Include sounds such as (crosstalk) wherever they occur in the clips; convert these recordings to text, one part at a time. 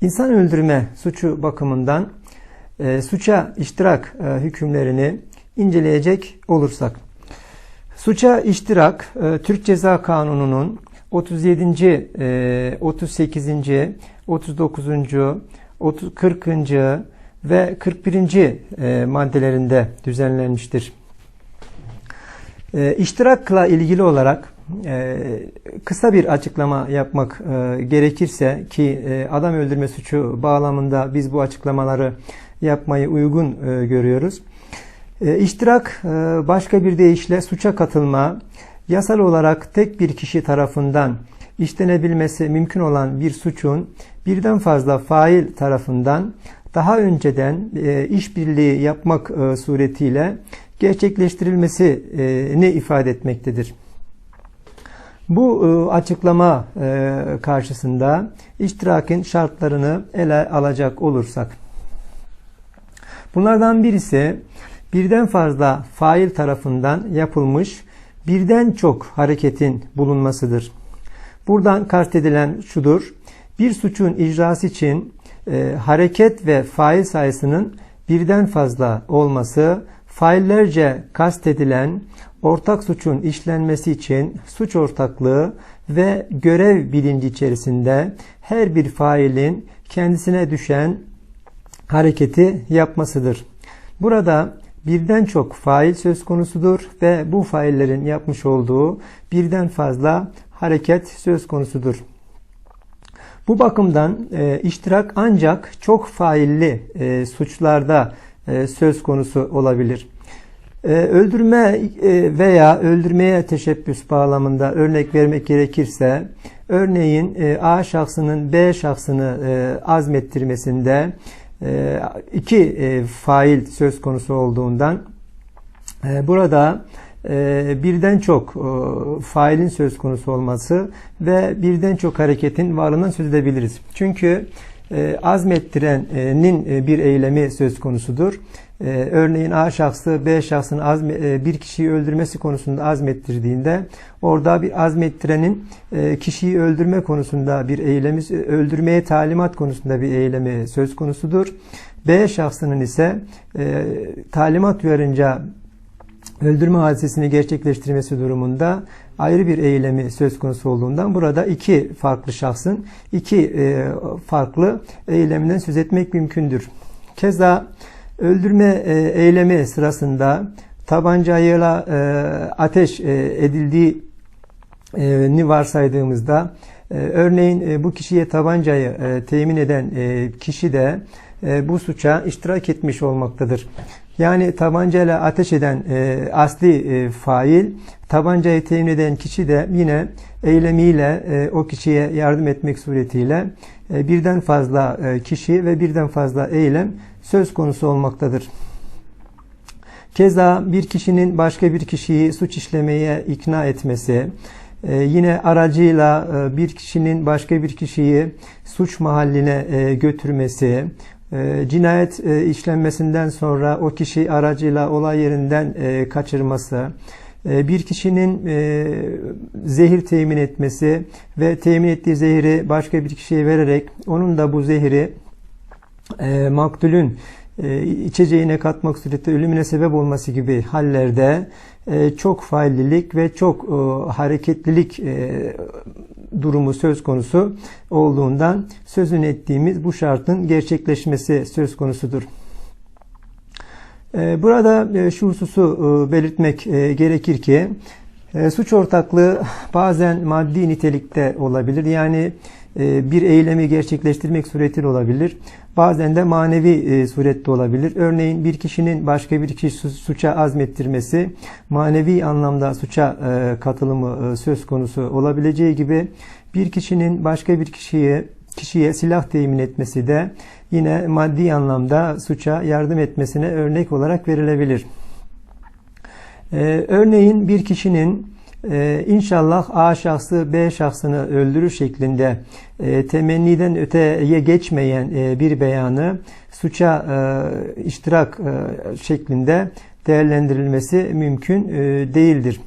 İnsan öldürme suçu bakımından e, suça iştirak e, hükümlerini inceleyecek olursak. Suça iştirak e, Türk Ceza Kanunu'nun 37. E, 38. 39. 30, 40. ve 41. E, maddelerinde düzenlenmiştir. E, iştirakla ilgili olarak kısa bir açıklama yapmak e, gerekirse ki e, adam öldürme suçu bağlamında biz bu açıklamaları yapmayı uygun e, görüyoruz. İştirak başka bir deyişle suça katılma, yasal olarak tek bir kişi tarafından işlenebilmesi mümkün olan bir suçun birden fazla fail tarafından daha önceden işbirliği yapmak suretiyle gerçekleştirilmesini ifade etmektedir. Bu e, açıklama e, karşısında iştirakin şartlarını ele alacak olursak. Bunlardan birisi birden fazla fail tarafından yapılmış birden çok hareketin bulunmasıdır. Buradan kastedilen şudur. Bir suçun icrası için e, hareket ve fail sayısının birden fazla olması, faillerce kastedilen ortak suçun işlenmesi için suç ortaklığı ve görev bilinci içerisinde her bir failin kendisine düşen hareketi yapmasıdır. Burada birden çok fail söz konusudur ve bu faillerin yapmış olduğu birden fazla hareket söz konusudur. Bu bakımdan e, iştirak ancak çok failli e, suçlarda söz konusu olabilir. E, öldürme e, veya öldürmeye teşebbüs bağlamında örnek vermek gerekirse, örneğin e, A şahsının B şahsını e, azmettirmesinde e, iki e, fail söz konusu olduğundan e, burada e, birden çok e, failin söz konusu olması ve birden çok hareketin varlığından söz edebiliriz. Çünkü e, azmettirenin bir eylemi söz konusudur. Örneğin A şahsı B şahsının azme, bir kişiyi öldürmesi konusunda azmettirdiğinde orada bir azmettirenin kişiyi öldürme konusunda bir eylemi, öldürmeye talimat konusunda bir eylemi söz konusudur. B şahsının ise talimat uyarınca öldürme hadisesini gerçekleştirmesi durumunda ayrı bir eylemi söz konusu olduğundan burada iki farklı şahsın iki e, farklı eyleminden söz etmek mümkündür. Keza öldürme e, eylemi sırasında tabancayla e, ateş edildiğini varsaydığımızda örneğin bu kişiye tabancayı temin eden kişi de bu suça iştirak etmiş olmaktadır. Yani tabancayla ateş eden e, asli e, fail, tabancayı temin eden kişi de yine eylemiyle e, o kişiye yardım etmek suretiyle e, birden fazla e, kişi ve birden fazla eylem söz konusu olmaktadır. Keza bir kişinin başka bir kişiyi suç işlemeye ikna etmesi, yine aracıyla bir kişinin başka bir kişiyi suç mahalline götürmesi, cinayet e, işlenmesinden sonra o kişi aracıyla olay yerinden kaçırması, bir kişinin zehir temin etmesi ve temin ettiği zehri başka bir kişiye vererek onun da bu zehri maktulün içeceğine katmak suretiyle ölümüne sebep olması gibi hallerde çok faillilik ve çok hareketlilik durumu söz konusu olduğundan sözün ettiğimiz bu şartın gerçekleşmesi söz konusudur. Ee, burada e, şu hususu e, belirtmek e, gerekir ki suç ortaklığı (laughs) bazen maddi nitelikte olabilir. Yani bir eylemi gerçekleştirmek suretiyle olabilir. Bazen de manevi surette olabilir. Örneğin bir kişinin başka bir kişi suça azmettirmesi manevi anlamda suça katılımı söz konusu olabileceği gibi bir kişinin başka bir kişiye kişiye silah temin etmesi de yine maddi anlamda suça yardım etmesine örnek olarak verilebilir. Ee, örneğin bir kişinin e, inşallah A şahsı B şahsını öldürür şeklinde e, temenniden öteye geçmeyen e, bir beyanı suça e, iştirak e, şeklinde değerlendirilmesi mümkün e, değildir.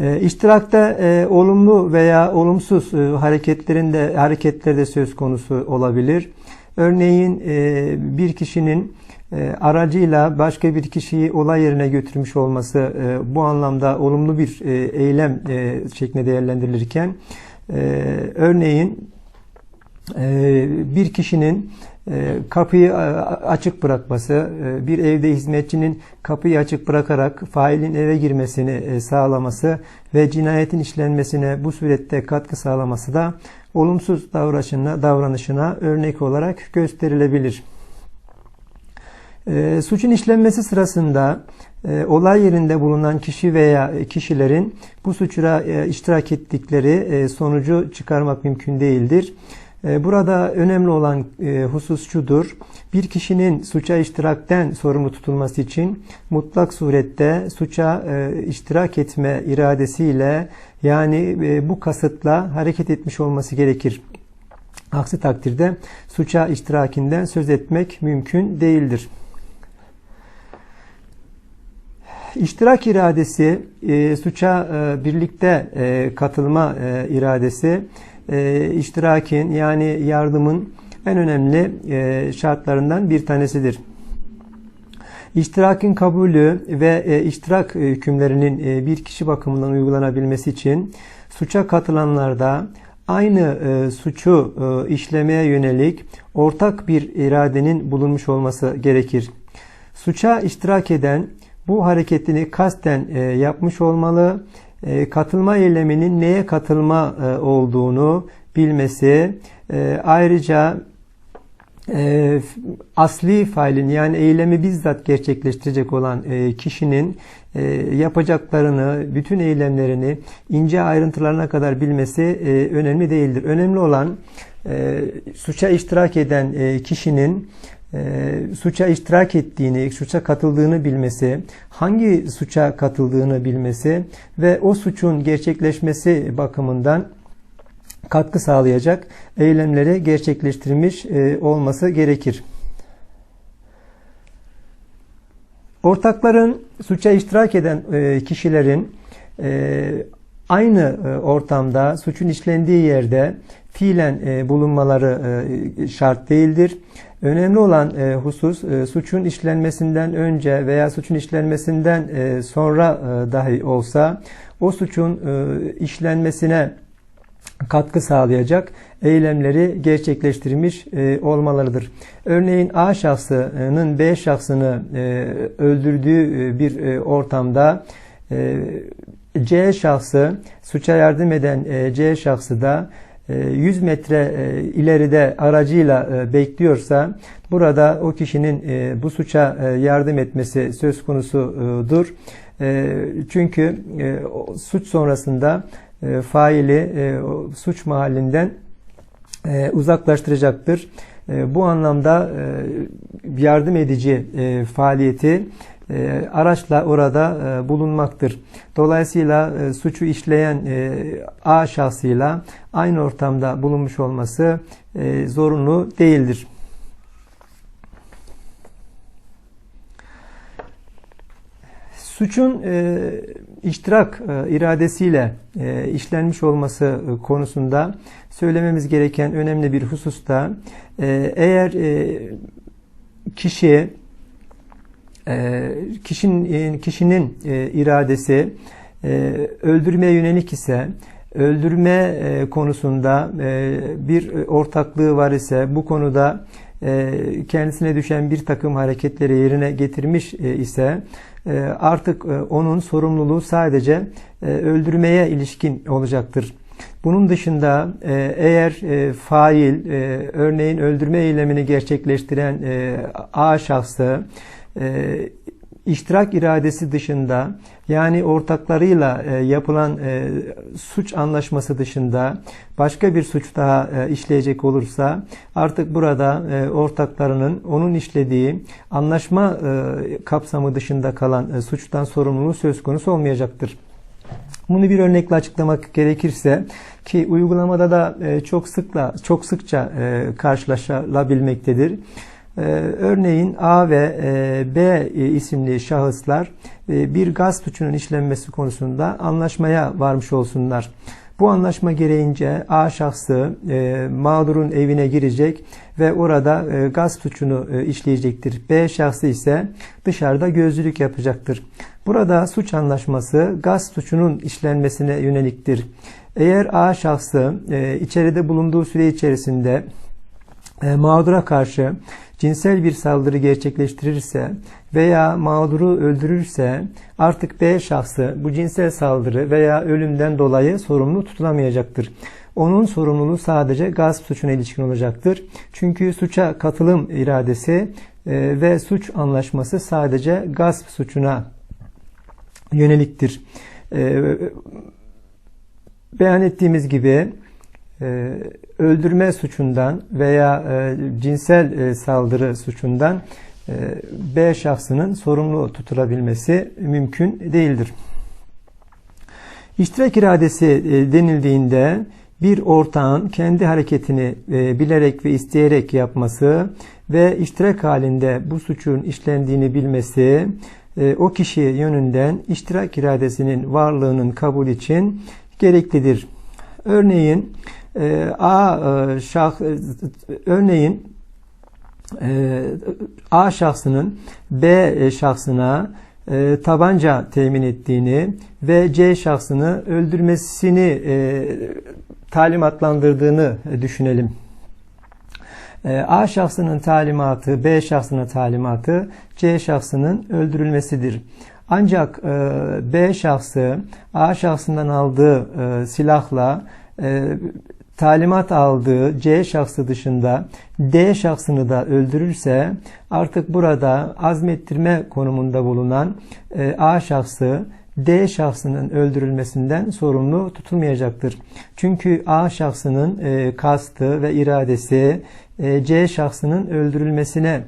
E, iştirakta e, olumlu veya olumsuz e, hareketlerin de hareketler de söz konusu olabilir. Örneğin e, bir kişinin e, aracıyla başka bir kişiyi olay yerine götürmüş olması e, bu anlamda olumlu bir e, eylem e, şeklinde değerlendirilirken e, örneğin bir kişinin e, kapıyı açık bırakması, e, bir evde hizmetçinin kapıyı açık bırakarak failin eve girmesini e, sağlaması ve cinayetin işlenmesine bu surette katkı sağlaması da olumsuz davranışına, davranışına örnek olarak gösterilebilir. Suçun işlenmesi sırasında olay yerinde bulunan kişi veya kişilerin bu suçura iştirak ettikleri sonucu çıkarmak mümkün değildir. Ee, burada önemli olan e, husus şudur. Bir kişinin suça iştirakten sorumlu tutulması için mutlak surette suça e, iştirak etme iradesiyle yani e, bu kasıtla hareket etmiş olması gerekir. Aksi takdirde suça iştirakinden söz etmek mümkün değildir. İştirak iradesi, suça birlikte katılma iradesi e, iştirakin yani yardımın en önemli e, şartlarından bir tanesidir. İştirakin kabulü ve e, iştirak hükümlerinin e, bir kişi bakımından uygulanabilmesi için suça katılanlarda aynı e, suçu e, işlemeye yönelik ortak bir iradenin bulunmuş olması gerekir. Suça iştirak eden bu hareketini kasten e, yapmış olmalı katılma eyleminin neye katılma e, olduğunu bilmesi, e, ayrıca asli failin yani eylemi bizzat gerçekleştirecek olan kişinin yapacaklarını, bütün eylemlerini ince ayrıntılarına kadar bilmesi önemli değildir. Önemli olan suça iştirak eden kişinin e, suça iştirak ettiğini, suça katıldığını bilmesi, hangi suça katıldığını bilmesi ve o suçun gerçekleşmesi bakımından katkı sağlayacak eylemleri gerçekleştirmiş e, olması gerekir. Ortakların suça iştirak eden e, kişilerin e, aynı e, ortamda suçun işlendiği yerde fiilen e, bulunmaları e, şart değildir. Önemli olan e, husus e, suçun işlenmesinden önce veya suçun işlenmesinden e, sonra e, dahi olsa o suçun e, işlenmesine katkı sağlayacak eylemleri gerçekleştirmiş e, olmalarıdır. Örneğin A şahsının B şahsını e, öldürdüğü e, bir e, ortamda e, C şahsı suça yardım eden e, C şahsı da 100 e, metre e, ileride aracıyla e, bekliyorsa burada o kişinin bu suça yardım etmesi söz konusudur. Çünkü suç sonrasında faili suç mahallinden uzaklaştıracaktır. Bu anlamda yardım edici faaliyeti e, araçla orada e, bulunmaktır. Dolayısıyla e, suçu işleyen A şahsıyla aynı ortamda bulunmuş olması zorunlu değildir. Suçun e, iştirak e, iradesiyle e, işlenmiş olması konusunda söylememiz gereken önemli bir hususta e, eğer e, kişi ee, kişinin, e, kişinin e, iradesi e, öldürmeye yönelik ise öldürme konusunda bir ortaklığı var ise bu konuda kendisine düşen bir takım hareketleri yerine getirmiş ise artık onun sorumluluğu sadece öldürmeye ilişkin olacaktır. Bunun dışında eğer fail örneğin öldürme eylemini gerçekleştiren A şahsı e, iştirak iradesi dışında yani ortaklarıyla e, yapılan e, suç anlaşması dışında başka bir suç daha e, işleyecek olursa artık burada ortaklarının onun işlediği anlaşma kapsamı dışında kalan suçtan sorumluluğu söz konusu olmayacaktır. Bunu bir örnekle açıklamak gerekirse ki uygulamada da çok sıkla çok sıkça e, karşılaşılabilmektedir. Ee, örneğin A ve e, B isimli şahıslar e, bir gasp suçunun işlenmesi konusunda anlaşmaya varmış olsunlar. Bu anlaşma gereğince A şahsı e, mağdurun evine girecek ve orada e, gasp suçunu e, işleyecektir. B şahsı ise dışarıda gözcülük yapacaktır. Burada suç anlaşması gasp suçunun işlenmesine yöneliktir. Eğer A şahsı e, içeride bulunduğu süre içerisinde e, mağdura karşı cinsel bir saldırı gerçekleştirirse veya mağduru öldürürse artık B şahsı bu cinsel saldırı veya ölümden dolayı sorumlu tutulamayacaktır. Onun sorumluluğu sadece gasp suçuna ilişkin olacaktır. Çünkü suça katılım iradesi e, ve suç anlaşması sadece gasp suçuna yöneliktir. E, beyan ettiğimiz gibi e, öldürme suçundan veya e, cinsel e, saldırı suçundan e, B şahsının sorumlu tutulabilmesi mümkün değildir. İştirak iradesi e, denildiğinde bir ortağın kendi hareketini e, bilerek ve isteyerek yapması ve iştirak halinde bu suçun işlendiğini bilmesi e, o kişi yönünden iştirak iradesinin varlığının kabul için gereklidir. Örneğin e, A e, şah e, örneğin A şahsının B şahsına tabanca temin ettiğini ve C şahsını öldürmesini talimatlandırdığını düşünelim. A şahsının talimatı, B şahsının talimatı C şahsının öldürülmesidir. Ancak B şahsı A şahsından aldığı silahla talimat aldığı C şahsı dışında D şahsını da öldürürse artık burada azmettirme konumunda bulunan e, A şahsı D şahsının öldürülmesinden sorumlu tutulmayacaktır. Çünkü A şahsının e, kastı ve iradesi e, C şahsının öldürülmesine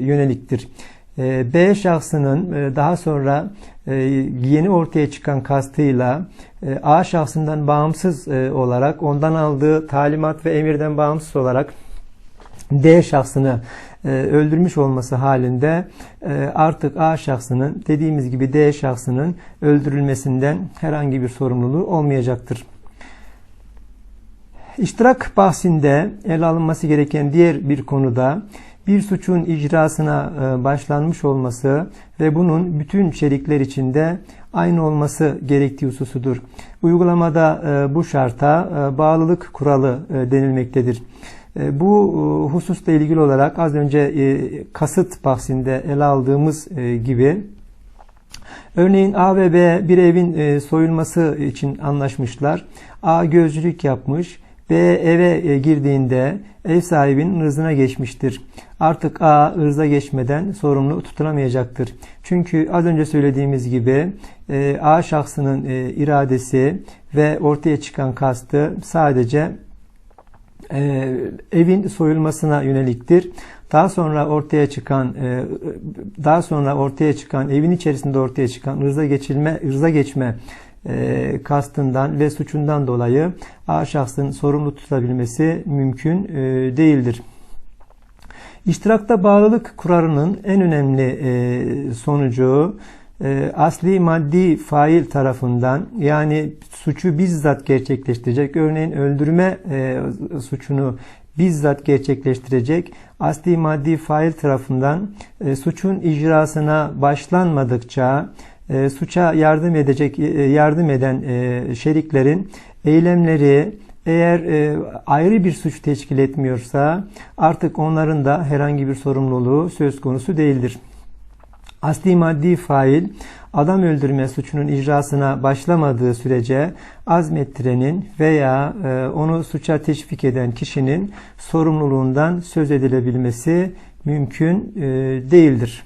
yöneliktir. B şahsının daha sonra yeni ortaya çıkan kastıyla e, A şahsından bağımsız e, olarak ondan aldığı talimat ve emirden bağımsız olarak D şahsını e, öldürmüş olması halinde artık A şahsının dediğimiz gibi D şahsının öldürülmesinden herhangi bir sorumluluğu olmayacaktır. İştirak bahsinde ele alınması gereken diğer bir konuda bir suçun icrasına başlanmış olması ve bunun bütün çelikler içinde aynı olması gerektiği hususudur. Uygulamada e, bu şarta e, bağlılık kuralı e, denilmektedir. Bu hususla ilgili olarak az önce kasıt bahsinde ele aldığımız gibi Örneğin A ve B bir evin soyulması için anlaşmışlar. A gözcülük yapmış. B eve girdiğinde ev sahibinin ırzına geçmiştir. Artık A ırza geçmeden sorumlu tutulamayacaktır. Çünkü az önce söylediğimiz gibi e, A şahsının e, iradesi ve ortaya çıkan kastı sadece e, evin soyulmasına yöneliktir. Daha sonra ortaya çıkan daha sonra ortaya çıkan evin içerisinde ortaya çıkan ırza geçilme ırza geçme kastından ve suçundan dolayı A şahsın sorumlu tutabilmesi mümkün değildir. İştirakta bağlılık kurarının en önemli e, sonucu e, asli maddi fail tarafından yani suçu bizzat gerçekleştirecek örneğin öldürme e, suçunu bizzat gerçekleştirecek asli maddi fail tarafından e, suçun icrasına başlanmadıkça e, suça yardım edecek e, yardım eden e, şeriklerin eylemleri eğer e, ayrı bir suç teşkil etmiyorsa artık onların da herhangi bir sorumluluğu söz konusu değildir. Asli maddi fail adam öldürme suçunun icrasına başlamadığı sürece azmettirenin veya e, onu suça teşvik eden kişinin sorumluluğundan söz edilebilmesi mümkün e, değildir.